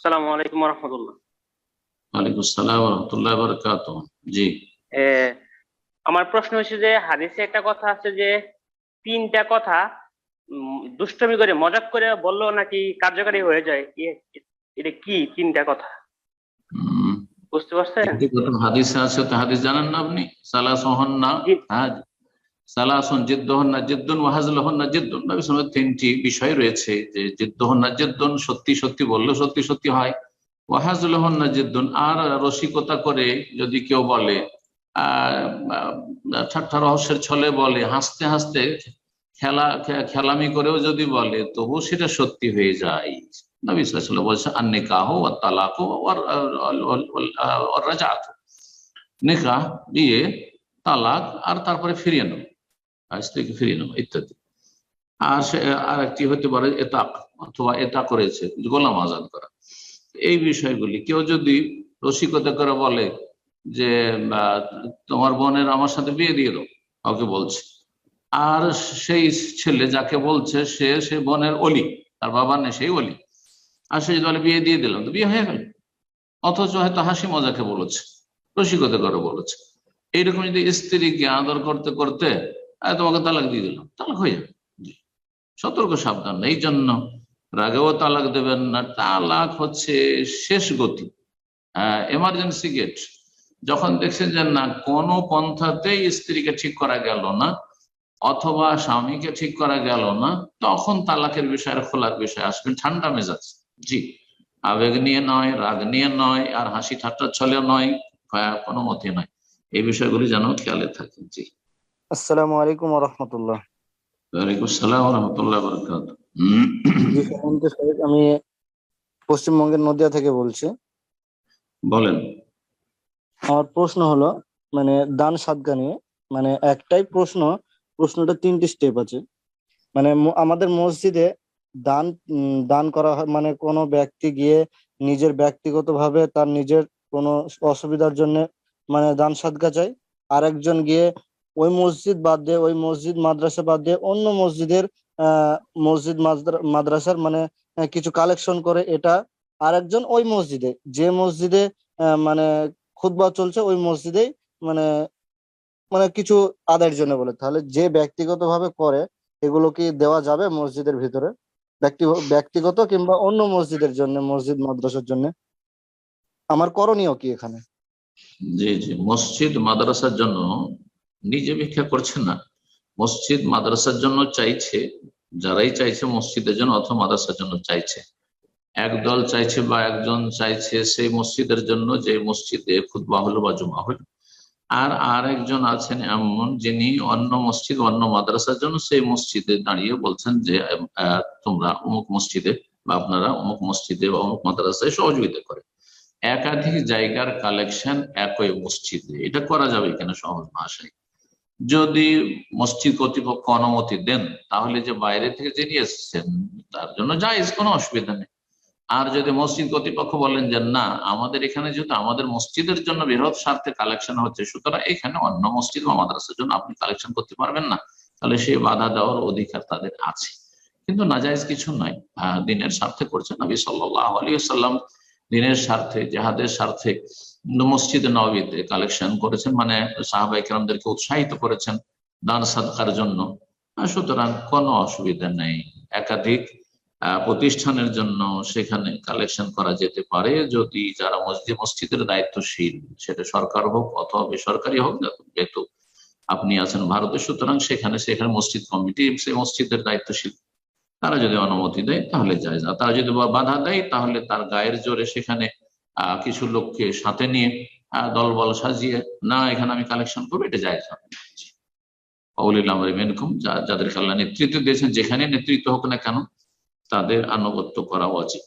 আসসালামু আলাইকুম রহমতুল্লাহ ওয়ালাইকুম আসসালাম রহমতুল্লাহ বরকাত জি আমার প্রশ্ন হচ্ছে যে হাদিসে একটা কথা আছে যে তিনটা কথা দুষ্টমি করে মজাক করে বলল নাকি কার্যকারী হয়ে যায়। এটা কি তিনটা কথা? বুঝতে পারছেন? হাদিসে আছে তো হাদিস জানেন না আপনি? সালাসহন না হ্যাঁ সালাসন জিদ্দহন না জিদ্দুন ওয়াহাজলহন না জিদ্দুন। নবী সাল্লাল্লাহু তিনটি বিষয় রয়েছে যে জিদ্দহন না জিদ্দুন সত্যি সত্যি বললে সত্যি সত্যি হয়। ওয়াহাজলহন না জিদ্দুন আর রসিকতা করে যদি কেউ বলে ঠাট্টা রহস্যের ছলে বলে, হাসতে হাসতে খেলা খেলামি করেও যদি বলে, তবু সেটা সত্যি হয়ে যায়। নবী সাল্লাল্লাহু বলছে বলছে আন্নিকাহ ওয়া তালাক রাজাত নিকাহ বিয়ে তালাক আর তারপরে ফিরিয়ে নেব আর স্ত্রীকে ফিরিয়ে নেব, ইত্যাদি। আর সে আর একটি হতে পারে এতাক, অথবা এটা করেছে গোলাম আজাদ করা। এই বিষয়গুলি, কেউ যদি রসিকতা করে বলে যে তোমার বোনের আমার সাথে বিয়ে দিয়ে দাও, কাউকে বলছে। আর সেই ছেলে যাকে বলছে, সে সে বোনের অলি, তার বাবার নেই, সেই অলি। আর সে যদি বলে, বিয়ে দিয়ে দিলাম তো বিয়ে হয়ে গেল। অথচ হয়তো হাসি মজাকে বলেছে, রসিকতা করে বলেছে। এইরকম যদি স্ত্রীকে আদর করতে করতে তোমাকে তালাক দিয়ে দিলাম। তালাক হয়ে যাবে। সতর্ক, সাবধান। এই জন্য রাগেও তালাক দেবেন না। তালাক হচ্ছে শেষ গতি। এমার্জেন্সি গেট যখন দেখছেন যে না, কোনো পন্থাতেই স্ত্রীকে ঠিক করা গেল না, অথবা স্বামীকে ঠিক করা গেল না, তখন তালাকের বিষয়ের খোলার বিষয় আসবেন ঠান্ডা মেজাজ। জি। আবেগ নিয়ে নয়, রাগ নিয়ে নয়, আর হাসি ঠাট্টার ছলে নয় কোনো মতে নয়। এই বিষয়গুলি যেন খেয়ালে থাকে। জি। আসসালামু আলাইকুম রহমতুল্লাহ আমি পশ্চিমবঙ্গের নদিয়া থেকে বলছি। বলেন। আমার প্রশ্ন হলো মানে দান সাদগা নিয়ে মানে একটাই প্রশ্ন প্রশ্নটা তিনটি স্টেপ আছে। মানে আমাদের মসজিদে দান দান করা হয় মানে কোনো ব্যক্তি গিয়ে নিজের ব্যক্তিগতভাবে তার নিজের কোনো অসুবিধার জন্য মানে দান সাদগা চাই আর একজন গিয়ে ওই মসজিদ বাদ দিয়ে, ওই মসজিদ মাদ্রাসা বাদ দিয়ে অন্য মসজিদের মসজিদ মাদ্রা- মাদ্রাসার মানে কিছু কালেকশন করে এটা আরেকজন ওই মসজিদে। যে মসজিদে মানে খুতবা চলছে, ওই মসজিদেই মানে মানে কিছু আদায়ের জন্য বলে। তাহলে যে ব্যক্তিগত ভাবে করে, এগুলো কি দেওয়া যাবে মসজিদের ভিতরে? ব্যক্তি, ব্যক্তিগত কিংবা অন্য মসজিদের জন্য, মসজিদ মাদ্রাসার জন্য? আমার করণীয় কি এখানে? জি জি। মসজিদ মাদ্রাসার জন্য নিজে ভিক্ষা করছে না। মসজিদ মাদ্রাসার জন্য চাইছে, যারাই চাইছে মসজিদের জন্য অথবা মাদ্রাসার জন্য চাইছে। একদল চাইছে বা একজন চাইছে সেই মসজিদের জন্য যে মসজিদে খুতবা হলো বা জমা হলো। আর আর একজন আছেন এমন যিনি অন্য মসজিদ, অন্য মাদ্রাসার জন্য সেই মসজিদে দাঁড়িয়ে বলছেন যে তোমরা অমুক মসজিদে বা আপনারা অমুক মসজিদে বা অমুক মাদ্রাসায় সহযোগিতা করে একাধিক জায়গার কালেকশন একই মসজিদে। এটা করা যাবে কেন সহজ ভাষায় যদি মসজিদ কর্তৃপক্ষ অনুমতি দেন, তাহলে যে বাইরে থেকে যিনি এসেছেন, তার জন্য জায়েজ, কোনো অসুবিধা নেই। আর যদি মসজিদ কর্তৃপক্ষ বলেন যে না, আমাদের এখানে যেহেতু আমাদের মসজিদের জন্য বৃহৎ স্বার্থে কালেকশন হচ্ছে, সুতরাং এখানে অন্য মসজিদ বা মাদ্রাসার জন্য আপনি কালেকশন করতে পারবেন না। তাহলে সেই বাধা দেওয়ার অধিকার তাদের আছে। কিন্তু নাজাইজ কিছু নয় দিনের স্বার্থে করছেন নবী সাল্লাহ আলী সাল্লাম দিনের স্বার্থে, জেহাদের স্বার্থে মসজিদে নবীতে কালেকশন করেছেন মানে সাহাবাই কেরামদেরকে উৎসাহিত করেছেন দান সাদকার জন্য। সুতরাং কোনো অসুবিধা নেই। একাধিক প্রতিষ্ঠানের জন্য সেখানে কালেকশন করা যেতে পারে। যদি যারা মসজিদ, মসজিদের দায়িত্বশীল, সেটা সরকার হোক অথবা বেসরকারি হোক যেহেতু আপনি আছেন ভারতে, সুতরাং সেখানে সেখানে মসজিদ কমিটি, সেই মসজিদের দায়িত্বশীল। তারা যদি অনুমতি দেয়, তাহলে যায়। না তারা যদি বাধা দেয়, তাহলে তার গায়ের জোরে সেখানে কিছু লোককে সাথে নিয়ে দলবল সাজিয়ে, না, এখানে আমি কালেকশন করব, এটা যায় যাদেরকে আল্লাহ নেতৃত্ব দিয়েছেন যেখানে নেতৃত্ব হোক না কেন, তাদের আনুগত্য করা উচিত।